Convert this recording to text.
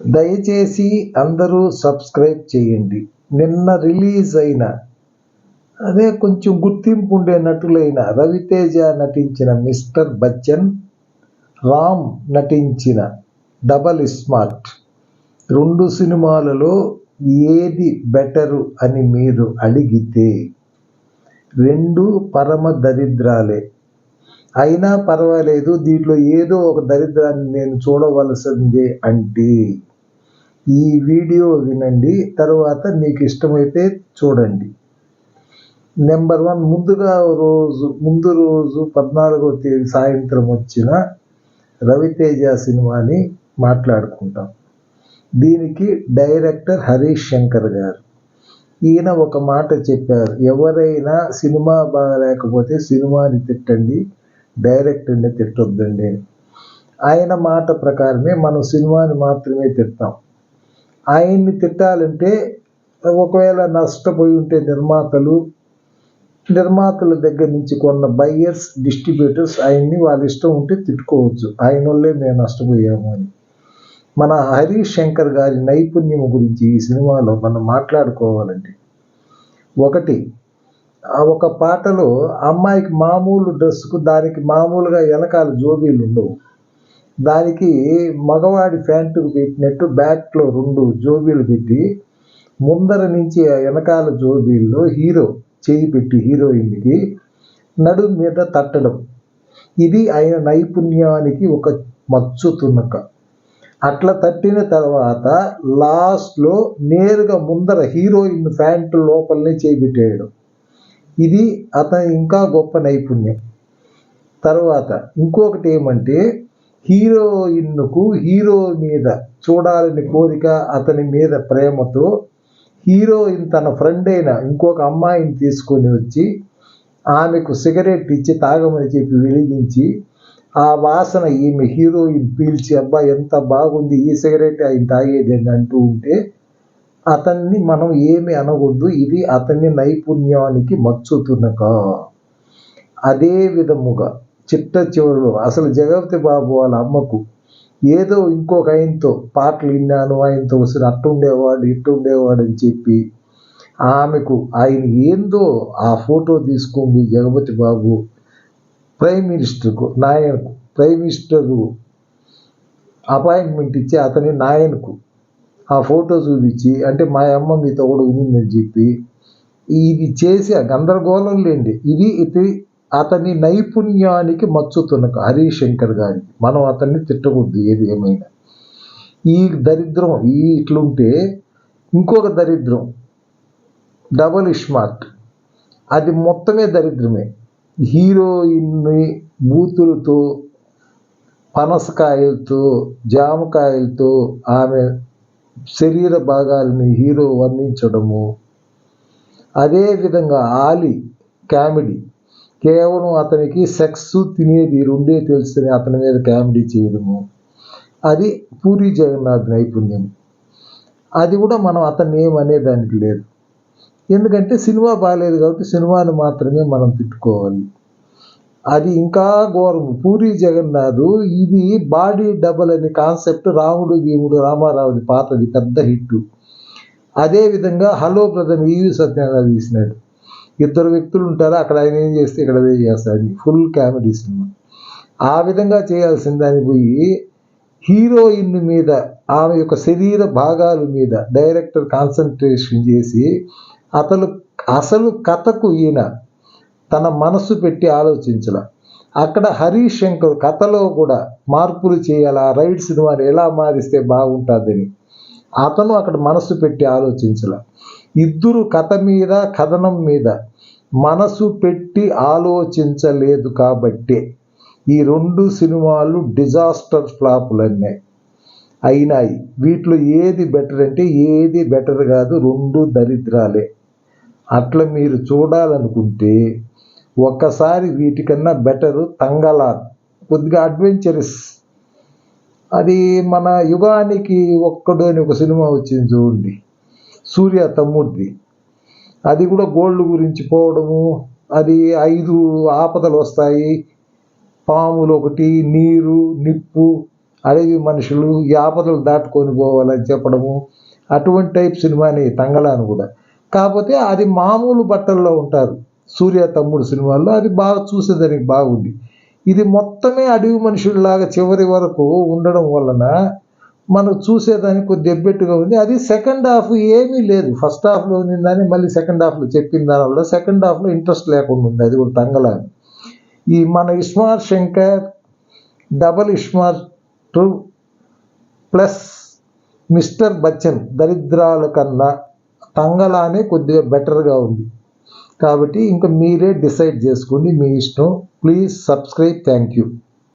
దయచేసి అందరూ సబ్స్క్రైబ్ చేయండి. నిన్న రిలీజ్ అయిన అదే కొంచెం గుర్తింపు ఉండే నటులైన రవితేజ నటించిన మిస్టర్ బచ్చన్ రామ్ నటించిన డబల్ స్మార్ట్. రెండు సినిమాలలో ఏది బెటరు అని మీరు అడిగితే రెండు పరమ దరిద్రాలే. అయినా పర్వాలేదు దీంట్లో ఏదో ఒక దరిద్రాన్ని నేను చూడవలసిందే అంటే ఈ వీడియో వినండి తర్వాత మీకు ఇష్టమైతే చూడండి. నెంబర్ వన్ ముందుగా రోజు ముందు రోజు పద్నాలుగో తేదీ సాయంత్రం వచ్చిన రవితేజ సినిమాని మాట్లాడుకుంటాం. దీనికి డైరెక్టర్ హరీష్ శంకర్ గారు. ఈయన ఒక మాట చెప్పారు ఎవరైనా సినిమా బాగలేకపోతే సినిమాని తిట్టండి డైరెక్టర్ని తిట్టొద్దండి. ఆయన మాట ప్రకారమే మనం సినిమాని మాత్రమే తిడతాం. ఆయన్ని తిట్టాలంటే ఒకవేళ నష్టపోయి ఉంటే నిర్మాతలు నిర్మాతల దగ్గర నుంచి కొన్న బయ్యర్స్ డిస్ట్రిబ్యూటర్స్ ఆయన్ని వాళ్ళ ఇష్టం ఉంటే తిట్టుకోవచ్చు. ఆయన వల్లే మేము నష్టపోయాము అని. మన హరీష్ శంకర్ గారి నైపుణ్యం గురించి ఈ సినిమాలో మనం మాట్లాడుకోవాలండి ఒకటి ఆ ఒక పాటలో అమ్మాయికి మామూలు డ్రెస్సుకు దానికి మామూలుగా వెనకాల జోబీలు ఉండవు దానికి మగవాడి ప్యాంటుకు పెట్టినట్టు బ్యాక్లో రెండు జోబీలు పెట్టి ముందర నుంచి వెనకాల జోబీల్లో హీరో చేయి పెట్టి హీరోయిన్కి నడుము మీద తట్టడం. ఇది ఆయన నైపుణ్యానికి ఒక మచ్చు తునక. అట్లా తట్టిన తర్వాత లాస్ట్లో నేరుగా ముందర హీరోయిన్ ప్యాంటు లోపలనే చేపెట్టేయడం ఇది అతని ఇంకా గొప్ప నైపుణ్యం. తర్వాత ఇంకొకటి ఏమంటే హీరోయిన్కు హీరో మీద చూడాలని కోరిక అతని మీద ప్రేమతో హీరోయిన్ తన ఫ్రెండ్ అయిన ఇంకొక అమ్మాయిని తీసుకొని వచ్చి ఆమెకు సిగరెట్ ఇచ్చి తాగమని చెప్పి వెలిగించి ఆ వాసన ఈమె హీరోయిన్ పీల్చి అబ్బా ఎంత బాగుంది ఈ సిగరెట్ ఆయన తాగేది అని అంటూ ఉంటే అతన్ని మనం ఏమి అనకూడదు ఇది అతని నైపుణ్యానికి మచ్చుతునక. అదే విధముగా చిట్ట చివరిలో అసలు జగపతి బాబు వాళ్ళ అమ్మకు ఏదో ఇంకొక ఆయనతో పాటలు విన్నాను ఆయనతో వస్తుంది అట్టు ఉండేవాడు ఇట్టు ఉండేవాడు అని చెప్పి ఆమెకు ఆయన ఏందో ఆ ఫోటో తీసుకొని జగపతి బాబు ప్రైమ్ మినిస్టర్కు నాయనకు ప్రైమ్ మినిస్టరు అపాయింట్మెంట్ ఇచ్చి అతని నాయనకు ఆ ఫోటో చూపించి అంటే మా అమ్మ మీతో కూడా ఉనిందని చెప్పి ఇది చేసి ఆ గందరగోళం లేండి. ఇది ఇది అతని నైపుణ్యానికి మచ్చు హరీష్ శంకర్ గారికి మనం అతన్ని తిట్టకూడదు ఏది ఏమైనా. ఈ దరిద్రం ఈ ఇట్లుంటే ఇంకొక దరిద్రం డబల్ స్మార్ట్ అది మొత్తమే దరిద్రమే. హీరోయిన్ని బూతులతో పనసకాయలతో జామకాయలతో ఆమె శరీర భాగాలని హీరో వర్ణించడము. అదేవిధంగా ఆలి కామెడీ. కేవలం అతనికి సెక్స్ తినేది రెండే తెలుసుని అతని మీద కామెడీ చేయడము. అది పూరి జగన్నాథ్ నైపుణ్యం. అది కూడా మనం అతన్ని ఏమనేదానికి లేదు. ఎందుకంటే సినిమా బాగాలేదు కాబట్టి సినిమాని మాత్రమే మనం తిట్టుకోవాలి. అది ఇంకా ఘోరం. పూరి జగన్నాథ్ ఇది బాడీ డబల్ అనే కాన్సెప్ట్ రాముడు భీముడు రామారావుది పాతది పెద్ద హిట్ అదేవిధంగా హలో బ్రదర్ ఈవి సత్యనారాయణ తీసినాడు. ఇద్దరు వ్యక్తులు ఉంటారు? అక్కడ ఆయన ఏం చేస్తే ఇక్కడ అదే చేస్తాడు. Full comedy cinema. ఆ విధంగా చేయాల్సిన దాన్ని పోయి హీరోయిన్ మీద ఆమె యొక్క శరీర భాగాల మీద డైరెక్టర్ కాన్సన్ట్రేషన్ చేసి అతను అసలు కథకు ఈయన తన మనసు పెట్టి ఆలోచించాల. అక్కడ హరీష్ శంకర్ కథలో కూడా మార్పులు చేయాలి ఆ రైడ్ సినిమాని ఎలా మారిస్తే బాగుంటుందని అతను అక్కడ మనసు పెట్టి ఆలోచించాల. ఇద్దరు కథ మీద కథనం మీద మనసు పెట్టి ఆలోచించలేదు కాబట్టే ఈ రెండు సినిమాలు డిజాస్టర్ ఫ్లాపులు అన్నాయి అయినాయి. వీటిలో ఏది బెటర్ అంటే ఏది బెటర్ కాదు రెండు దరిద్రాలే. అట్లా మీరు చూడాలనుకుంటే ఒక్కసారి వీటికన్నా బెటరు తంగలాన్. కొద్దిగా అడ్వెంచరస్. అది మన యుగానికి ఒక్కడు అని ఒక సినిమా వచ్చింది చూడండి. సూర్య తమ్ముడిది. అది కూడా గోల్డ్ గురించి పోవడము అది ఐదు ఆపదలు వస్తాయి. పాములు ఒకటి నీరు నిప్పు అడవి మనుషులు ఈ ఆపదలు దాటుకొని పోవాలని చెప్పడము. అటువంటి టైప్ సినిమాని తంగలాను కూడా. కాకపోతే అది మామూలు బట్టల్లో ఉంటారు. సూర్య తమ్ముడు సినిమాల్లో అది బాగా చూసేదానికి బాగుంది. ఇది మొత్తమే అడవి మనుషుల్లాగా చివరి వరకు ఉండడం వలన మనం చూసేదానికి కొద్ది ఎబ్బెట్టుగా ఉంది. అది సెకండ్ హాఫ్ ఏమీ లేదు. ఫస్ట్ హాఫ్లో ఉన్నదని మళ్ళీ సెకండ్ హాఫ్లో చెప్పిన దానివల్ల సెకండ్ హాఫ్లో ఇంట్రెస్ట్ లేకుండా ఉంది. అది కూడా తంగలాను ఈ మన Ismart Shankar double Ismart two plus mister Bachchan దరిద్రాల కన్నా తంగలానే కొద్దిగా బెటర్గా ఉంది. కాబట్టి ఇంకా మీరే డిసైడ్ చేసుకోండి. మీ ఇష్టం. Please subscribe. Thank you.